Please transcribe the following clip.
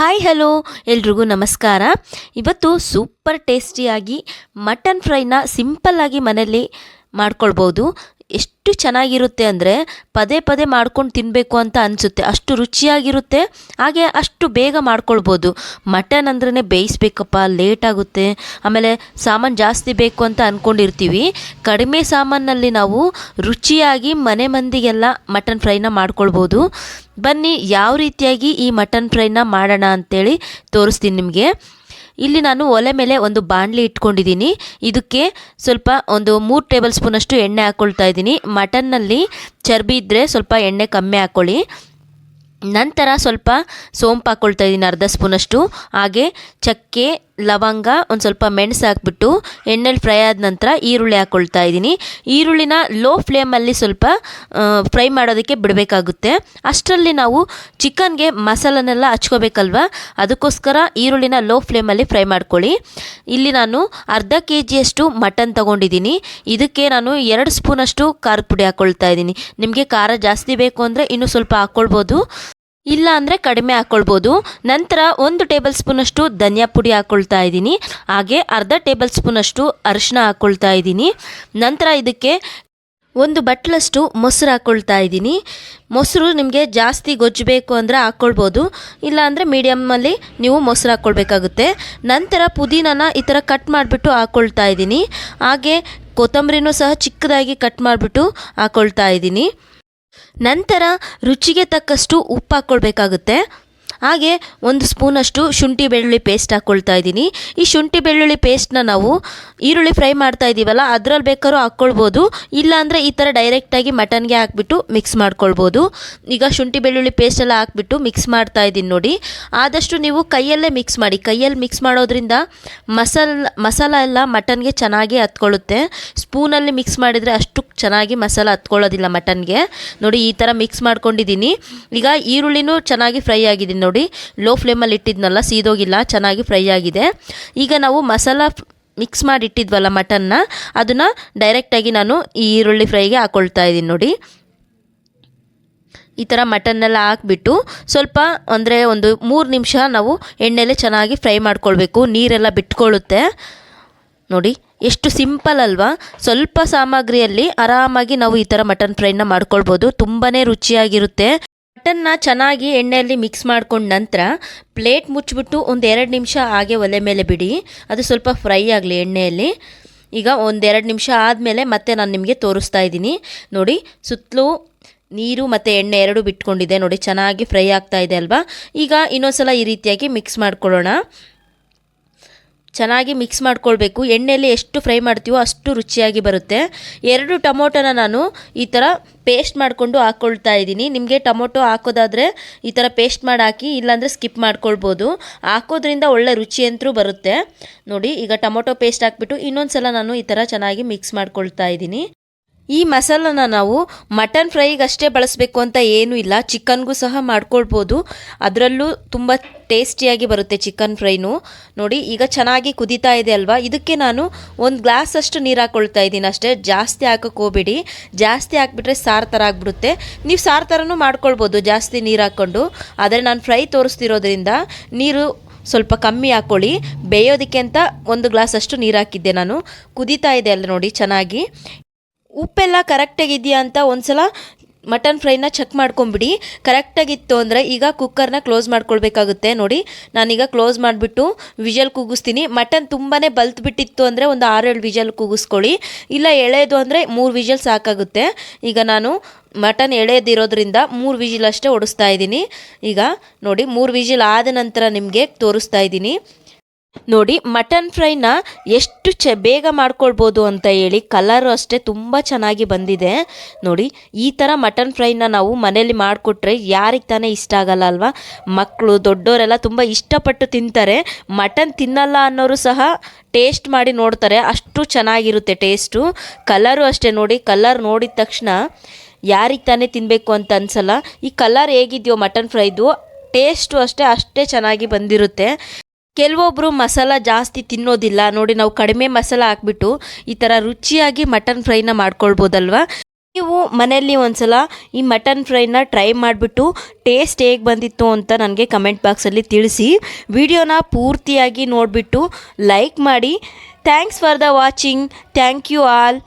Hi hello. ಎಲ್ರಿಗೂ ನಮಸ್ಕಾರ. ಇವತ್ತು ಸೂಪರ್ ಟೇಸ್ಟಿಯಾಗಿ ಮಟನ್ ಫ್ರೈನ ಸಿಂಪಲ್ಲಾಗಿ ಮನೆಯಲ್ಲಿ ಮಾಡ್ಕೊಳ್ಬೋದು. ಎಷ್ಟು ಚೆನ್ನಾಗಿರುತ್ತೆ ಅಂದರೆ ಪದೇ ಪದೇ ಮಾಡ್ಕೊಂಡು ತಿನ್ನಬೇಕು ಅಂತ ಅನಿಸುತ್ತೆ. ಅಷ್ಟು ರುಚಿಯಾಗಿರುತ್ತೆ. ಹಾಗೆ ಅಷ್ಟು ಬೇಗ ಮಾಡ್ಕೊಳ್ಬೋದು. ಮಟನ್ ಅಂದ್ರೇ ಬೇಯಿಸ್ಬೇಕಪ್ಪ, ಲೇಟ್ ಆಗುತ್ತೆ. ಆಮೇಲೆ ಸಾಮಾನು ಜಾಸ್ತಿ ಬೇಕು ಅಂತ ಅಂದ್ಕೊಂಡಿರ್ತೀವಿ ಕಡಿಮೆ ಸಾಮಾನಲ್ಲಿ ನಾವು ರುಚಿಯಾಗಿ ಮನೆ ಮಂದಿಗೆಲ್ಲ ಮಟನ್ ಫ್ರೈನ ಮಾಡ್ಕೊಳ್ಬೋದು. ಬನ್ನಿ, ಯಾವ ರೀತಿಯಾಗಿ ಈ ಮಟನ್ ಫ್ರೈನ ಮಾಡೋಣ ಅಂತೇಳಿ ತೋರಿಸ್ತೀನಿ ನಿಮಗೆ. ಇಲ್ಲಿ ನಾನು ಒಲೆ ಮೇಲೆ ಒಂದು ಬಾಣಲಿ ಇಟ್ಕೊಂಡಿದ್ದೀನಿ. ಇದಕ್ಕೆ ಸ್ವಲ್ಪ ಒಂದು ಮೂರು ಟೇಬಲ್ ಸ್ಪೂನಷ್ಟು ಎಣ್ಣೆ ಹಾಕ್ಕೊಳ್ತಾ ಇದ್ದೀನಿ. ಮಟನ್ನಲ್ಲಿ ಚರ್ಬಿ ಇದ್ದರೆ ಸ್ವಲ್ಪ ಎಣ್ಣೆ ಕಮ್ಮಿ ಹಾಕ್ಕೊಳ್ಳಿ ನಂತರ ಸ್ವಲ್ಪ ಸೋಂಪು ಹಾಕ್ಕೊಳ್ತಾ ಇದ್ದೀನಿ ಅರ್ಧ ಸ್ಪೂನಷ್ಟು. ಹಾಗೆ ಚಕ್ಕೆ ಲವಂಗ ಒಂದು ಸ್ವಲ್ಪ ಮೆಣಸು ಹಾಕ್ಬಿಟ್ಟು ಎಣ್ಣೆಲಿ ಫ್ರೈ ಆದ ನಂತರ ಈರುಳ್ಳಿ ಹಾಕ್ಕೊಳ್ತಾ ಇದ್ದೀನಿ. ಈರುಳ್ಳಿನ ಲೋ ಫ್ಲೇಮಲ್ಲಿ ಸ್ವಲ್ಪ ಫ್ರೈ ಮಾಡೋದಕ್ಕೆ ಬಿಡಬೇಕಾಗುತ್ತೆ. ಅಷ್ಟರಲ್ಲಿ ನಾವು ಚಿಕನ್ಗೆ ಮಸಾಲನೆಲ್ಲ ಹಚ್ಕೋಬೇಕಲ್ವ? ಅದಕ್ಕೋಸ್ಕರ ಈರುಳ್ಳಿನ ಲೋ ಫ್ಲೇಮಲ್ಲಿ ಫ್ರೈ ಮಾಡ್ಕೊಳ್ಳಿ. ಇಲ್ಲಿ ನಾನು ಅರ್ಧ ಕೆ ಜಿಯಷ್ಟು ಮಟನ್ ತೊಗೊಂಡಿದ್ದೀನಿ. ಇದಕ್ಕೆ ನಾನು ಎರಡು ಸ್ಪೂನಷ್ಟು ಖಾರದ ಪುಡಿ ಹಾಕ್ಕೊಳ್ತಾ ಇದ್ದೀನಿ. ನಿಮಗೆ ಖಾರ ಜಾಸ್ತಿ ಬೇಕು ಅಂದರೆ ಇನ್ನೂ ಸ್ವಲ್ಪ ಹಾಕ್ಕೊಳ್ಬೋದು ಇಲ್ಲ ಅಂದರೆ ಕಡಿಮೆ ಹಾಕ್ಕೊಳ್ಬೋದು ನಂತರ ಒಂದು ಟೇಬಲ್ ಸ್ಪೂನಷ್ಟು ಧನಿಯಾ ಪುಡಿ ಹಾಕ್ಕೊಳ್ತಾ ಇದ್ದೀನಿ. ಹಾಗೆ ಅರ್ಧ ಟೇಬಲ್ ಸ್ಪೂನಷ್ಟು ಅರಿಶಿನ ಹಾಕ್ಕೊಳ್ತಾ ಇದ್ದೀನಿ. ನಂತರ ಇದಕ್ಕೆ ಒಂದು ಬಟ್ಲಷ್ಟು ಮೊಸರು ಹಾಕ್ಕೊಳ್ತಾ ಇದ್ದೀನಿ. ಮೊಸರು ನಿಮಗೆ ಜಾಸ್ತಿ ಗೊಜ್ಜು ಬೇಕು ಅಂದರೆ ಹಾಕ್ಕೊಳ್ಬೋದು ಇಲ್ಲಾಂದರೆ ಮೀಡಿಯಮ್ಮಲ್ಲಿ ನೀವು ಮೊಸರು ಹಾಕ್ಕೊಳ್ಬೇಕಾಗುತ್ತೆ ನಂತರ ಪುದೀನನ ಈ ಥರ ಕಟ್ ಮಾಡಿಬಿಟ್ಟು ಹಾಕ್ಕೊಳ್ತಾ ಇದ್ದೀನಿ. ಹಾಗೆ ಕೊತ್ತಂಬರಿನೂ ಸಹ ಚಿಕ್ಕದಾಗಿ ಕಟ್ ಮಾಡಿಬಿಟ್ಟು ಹಾಕ್ಕೊಳ್ತಾ ಇದ್ದೀನಿ. ನಂತರ ರುಚಿಗೆ ತಕ್ಕಷ್ಟು ಉಪ್ಪು ಹಾಕ್ಕೊಳ್ಬೇಕಾಗುತ್ತೆ. ಹಾಗೆ ಒಂದು ಸ್ಪೂನಷ್ಟು ಶುಂಠಿ ಬೆಳ್ಳುಳ್ಳಿ ಪೇಸ್ಟ್ ಹಾಕ್ಕೊಳ್ತಾ ಇದ್ದೀನಿ. ಈ ಶುಂಠಿ ಬೆಳ್ಳುಳ್ಳಿ ಪೇಸ್ಟ್ನ ನಾವು ಈರುಳ್ಳಿ ಫ್ರೈ ಮಾಡ್ತಾ ಇದ್ದೀವಲ್ಲ, ಅದರಲ್ಲಿ ಬೇಕಾದ್ರೂ ಹಾಕ್ಕೊಳ್ಬೋದು. ಇಲ್ಲಾಂದರೆ ಈ ಥರ ಡೈರೆಕ್ಟಾಗಿ ಮಟನ್ಗೆ ಹಾಕ್ಬಿಟ್ಟು ಮಿಕ್ಸ್ ಮಾಡ್ಕೊಳ್ಬೋದು. ಈಗ ಶುಂಠಿ ಬೆಳ್ಳುಳ್ಳಿ ಪೇಸ್ಟ್ ಎಲ್ಲ ಹಾಕ್ಬಿಟ್ಟು ಮಿಕ್ಸ್ ಮಾಡ್ತಾ ಇದ್ದೀನಿ ನೋಡಿ. ಆದಷ್ಟು ನೀವು ಕೈಯಲ್ಲೇ ಮಿಕ್ಸ್ ಮಾಡಿ. ಕೈಯಲ್ಲಿ ಮಿಕ್ಸ್ ಮಾಡೋದ್ರಿಂದ ಮಸಾಲ ಮಸಾಲ ಎಲ್ಲ ಮಟನ್ಗೆ ಚೆನ್ನಾಗಿ ಹತ್ಕೊಳ್ಳುತ್ತೆ. ಸ್ಪೂನಲ್ಲಿ ಮಿಕ್ಸ್ ಮಾಡಿದರೆ ಅಷ್ಟು ಚೆನ್ನಾಗಿ ಮಸಾಲ ಹತ್ಕೊಳ್ಳೋದಿಲ್ಲ ಮಟನ್ಗೆ. ನೋಡಿ, ಈ ಥರ ಮಿಕ್ಸ್ ಮಾಡ್ಕೊಂಡಿದ್ದೀನಿ. ಈಗ ಈರುಳ್ಳಿನೂ ಚೆನ್ನಾಗಿ ಫ್ರೈ ಆಗಿದ್ದೀನಿ ನೋಡಿ. ಲೋ ಫ್ಲೇಮಲ್ಲಿ ಇಟ್ಟಿದ್ನಲ್ಲ, ಸೀದೋಗಿಲ್ಲ, ಚೆನ್ನಾಗಿ ಫ್ರೈ ಆಗಿದೆ. ಈಗ ನಾವು ಮಸಾಲ ಮಿಕ್ಸ್ ಮಾಡಿಟ್ಟಿದ್ವಲ್ಲ ಮಟನ್ನ, ಅದನ್ನು ಡೈರೆಕ್ಟಾಗಿ ನಾನು ಈ ಈರುಳ್ಳಿ ಫ್ರೈಗೆ ಹಾಕ್ಕೊಳ್ತಾ ಇದ್ದೀನಿ ನೋಡಿ. ಈ ಥರ ಮಟನ್ನೆಲ್ಲ ಹಾಕ್ಬಿಟ್ಟು ಸ್ವಲ್ಪ ಅಂದರೆ ಒಂದು ಮೂರು ನಿಮಿಷ ನಾವು ಎಣ್ಣೆಲೆ ಚೆನ್ನಾಗಿ ಫ್ರೈ ಮಾಡ್ಕೊಳ್ಬೇಕು. ನೀರೆಲ್ಲ ಬಿಟ್ಕೊಳ್ಳುತ್ತೆ. ನೋಡಿ, ಎಷ್ಟು ಸಿಂಪಲ್ ಅಲ್ವಾ? ಸ್ವಲ್ಪ ಸಾಮಗ್ರಿಯಲ್ಲಿ ಆರಾಮಾಗಿ ನಾವು ಈ ಥರ ಮಟನ್ ಫ್ರೈನ ಮಾಡ್ಕೊಳ್ಬೋದು. ತುಂಬಾ ರುಚಿಯಾಗಿರುತ್ತೆ. ಮಟನ್ನ ಚೆನ್ನಾಗಿ ಎಣ್ಣೆಯಲ್ಲಿ ಮಿಕ್ಸ್ ಮಾಡ್ಕೊಂಡ ನಂತರ ಪ್ಲೇಟ್ ಮುಚ್ಚಿಬಿಟ್ಟು ಒಂದು ಎರಡು ನಿಮಿಷ ಹಾಗೆ ಒಲೆ ಮೇಲೆ ಬಿಡಿ. ಅದು ಸ್ವಲ್ಪ ಫ್ರೈ ಆಗಲಿ ಎಣ್ಣೆಯಲ್ಲಿ. ಈಗ ಒಂದೆರಡು ನಿಮಿಷ ಆದಮೇಲೆ ಮತ್ತೆ ನಾನು ನಿಮಗೆ ತೋರಿಸ್ತಾ ಇದ್ದೀನಿ. ನೋಡಿ, ಸುತ್ತಲೂ ನೀರು ಮತ್ತು ಎಣ್ಣೆ ಎರಡು ಬಿಟ್ಕೊಂಡಿದೆ. ನೋಡಿ, ಚೆನ್ನಾಗಿ ಫ್ರೈ ಆಗ್ತಾ ಇದೆ ಅಲ್ವಾ? ಈಗ ಇನ್ನೊಂದ್ಸಲ ಈ ರೀತಿಯಾಗಿ ಮಿಕ್ಸ್ ಮಾಡ್ಕೊಳ್ಳೋಣ. ಚೆನ್ನಾಗಿ ಮಿಕ್ಸ್ ಮಾಡ್ಕೊಳ್ಬೇಕು. ಎಣ್ಣೆಯಲ್ಲಿ ಎಷ್ಟು ಫ್ರೈ ಮಾಡ್ತೀವೋ ಅಷ್ಟು ರುಚಿಯಾಗಿ ಬರುತ್ತೆ. ಎರಡು ಟೊಮೊಟೊನ ನಾನು ಈ ಥರ ಪೇಸ್ಟ್ ಮಾಡಿಕೊಂಡು ಹಾಕ್ಕೊಳ್ತಾ ಇದ್ದೀನಿ. ನಿಮಗೆ ಟೊಮೊಟೊ ಹಾಕೋದಾದರೆ ಈ ಥರ ಪೇಸ್ಟ್ ಮಾಡಿ ಹಾಕಿ ಇಲ್ಲಾಂದರೆ ಸ್ಕಿಪ್ ಮಾಡ್ಕೊಳ್ಬೋದು. ಹಾಕೋದ್ರಿಂದ ಒಳ್ಳೆ ರುಚಿ ಅಂತೂ ಬರುತ್ತೆ. ನೋಡಿ, ಈಗ ಟೊಮೊಟೊ ಪೇಸ್ಟ್ ಹಾಕ್ಬಿಟ್ಟು ಇನ್ನೊಂದು ಸಲ ನಾನು ಈ ಥರ ಚೆನ್ನಾಗಿ ಮಿಕ್ಸ್ ಮಾಡ್ಕೊಳ್ತಾ ಇದ್ದೀನಿ. ಈ ಮಸಾಲನ ನಾವು ಮಟನ್ ಫ್ರೈಗೆ ಅಷ್ಟೇ ಬಳಸಬೇಕು ಅಂತ ಏನೂ ಇಲ್ಲ. ಚಿಕನ್ಗೂ ಸಹ ಮಾಡ್ಕೊಳ್ಬೋದು. ಅದರಲ್ಲೂ ತುಂಬ ಟೇಸ್ಟಿಯಾಗಿ ಬರುತ್ತೆ ಚಿಕನ್ ಫ್ರೈನು. ನೋಡಿ, ಈಗ ಚೆನ್ನಾಗಿ ಕುದೀತಾ ಇದೆ ಅಲ್ವಾ? ಇದಕ್ಕೆ ನಾನು ಒಂದು ಗ್ಲಾಸ್ ಅಷ್ಟು ನೀರು ಹಾಕ್ಕೊಳ್ತಾ ಇದ್ದೀನಿ ಅಷ್ಟೇ. ಜಾಸ್ತಿ ಹಾಕೋಕೋಬೇಡಿ ಜಾಸ್ತಿ ಹಾಕ್ಬಿಟ್ರೆ ಸಾರು ಥರ ಆಗಿಬಿಡುತ್ತೆ. ನೀವು ಸಾರು ಥರನೂ ಮಾಡ್ಕೊಳ್ಬೋದು ಜಾಸ್ತಿ ನೀರು ಹಾಕ್ಕೊಂಡು. ಆದರೆ ನಾನು ಫ್ರೈ ತೋರಿಸ್ತಿರೋದ್ರಿಂದ ನೀರು ಸ್ವಲ್ಪ ಕಮ್ಮಿ ಹಾಕ್ಕೊಳ್ಳಿ ಬೇಯೋದಕ್ಕೆ ಅಂತ ಒಂದು ಗ್ಲಾಸ್ ಅಷ್ಟು ನೀರು ಹಾಕಿದ್ದೆ ನಾನು. ಕುದೀತಾ ಇದೆ ಅಲ್ಲ ನೋಡಿ, ಚೆನ್ನಾಗಿ. ಉಪ್ಪೆಲ್ಲ ಕರೆಕ್ಟಾಗಿದೆಯಾ ಅಂತ ಒಂದ್ಸಲ ಮಟನ್ ಫ್ರೈನ ಚೆಕ್ ಮಾಡ್ಕೊಂಬಿಡಿ. ಕರೆಕ್ಟಾಗಿತ್ತು ಅಂದರೆ ಈಗ ಕುಕ್ಕರ್ನ ಕ್ಲೋಸ್ ಮಾಡ್ಕೊಳ್ಬೇಕಾಗುತ್ತೆ. ನೋಡಿ, ನಾನೀಗ ಕ್ಲೋಸ್ ಮಾಡಿಬಿಟ್ಟು ವಿಜಲ್ ಕೂಗಿಸ್ತೀನಿ. ಮಟನ್ ತುಂಬಾ ಬಲ್ತ್ಬಿಟ್ಟಿತ್ತು ಅಂದರೆ ಒಂದು ಆರೇಳು ವಿಜಲ್ ಕೂಗಿಸ್ಕೊಳ್ಳಿ. ಇಲ್ಲ ಎಳೆದು ಅಂದರೆ ಮೂರು ವಿಜಲ್ ಸಾಕಾಗುತ್ತೆ. ಈಗ ನಾನು ಮಟನ್ ಎಳೆದಿರೋದ್ರಿಂದ ಮೂರು ವಿಜಿಲ್ ಅಷ್ಟೇ ಓಡಿಸ್ತಾ ಇದ್ದೀನಿ. ಈಗ ನೋಡಿ, ಮೂರು ವಿಜಿಲ್ ಆದ ನಂತರ ನಿಮಗೆ ತೋರಿಸ್ತಾ ಇದ್ದೀನಿ. ನೋಡಿ ಮಟನ್ ಫ್ರೈನ ಎಷ್ಟು ಚ, ಬೇಗ ಮಾಡ್ಕೊಳ್ಬೋದು ಅಂತ ಹೇಳಿ ಕಲರು ಅಷ್ಟೇ ತುಂಬ ಚೆನ್ನಾಗಿ ಬಂದಿದೆ. ನೋಡಿ, ಈ ಥರ ಮಟನ್ ಫ್ರೈನ ನಾವು ಮನೇಲಿ ಮಾಡಿಕೊಟ್ರೆ ಯಾರಿಗೆ ತಾನೇ ಇಷ್ಟ ಆಗಲ್ಲ ಅಲ್ವಾ? ಮಕ್ಕಳು ದೊಡ್ಡವರೆಲ್ಲ ತುಂಬ ಇಷ್ಟಪಟ್ಟು ತಿಂತಾರೆ. ಮಟನ್ ತಿನ್ನಲ್ಲ ಅನ್ನೋರು ಸಹ ಟೇಸ್ಟ್ ಮಾಡಿ ನೋಡ್ತಾರೆ. ಅಷ್ಟು ಚೆನ್ನಾಗಿರುತ್ತೆ ಟೇಸ್ಟು ಕಲರು ಅಷ್ಟೇ ನೋಡಿ, ಕಲರ್ ನೋಡಿದ ತಕ್ಷಣ ಯಾರಿಗೆ ತಾನೇ ತಿನ್ನಬೇಕು ಅಂತ ಅನ್ಸಲ್ಲ. ಈ ಕಲರ್ ಹೇಗಿದೆಯೋ ಮಟನ್ ಫ್ರೈದು ಟೇಸ್ಟು ಅಷ್ಟೇ ಅಷ್ಟೇ ಚೆನ್ನಾಗಿ ಬಂದಿರುತ್ತೆ. ಕೆಲವೊಬ್ಬರು ಮಸಾಲ ಜಾಸ್ತಿ ತಿನ್ನೋದಿಲ್ಲ. ನೋಡಿ ನಾವು ಕಡಿಮೆ ಮಸಾಲ ಹಾಕ್ಬಿಟ್ಟು ಈ ಥರ ರುಚಿಯಾಗಿ ಮಟನ್ ಫ್ರೈನ ಮಾಡ್ಕೊಳ್ಬೋದಲ್ವಾ? ನೀವು ಮನೆಯಲ್ಲಿ ಒಂದ್ಸಲ ಈ ಮಟನ್ ಫ್ರೈನ ಟ್ರೈ ಮಾಡಿಬಿಟ್ಟು ಟೇಸ್ಟ್ ಹೇಗೆ ಬಂದಿತ್ತು ಅಂತ ನನಗೆ ಕಮೆಂಟ್ ಬಾಕ್ಸಲ್ಲಿ ತಿಳಿಸಿ. ವಿಡಿಯೋನ ಪೂರ್ತಿಯಾಗಿ ನೋಡಿಬಿಟ್ಟು ಲೈಕ್ ಮಾಡಿ. Thanks for the watching. Thank you all.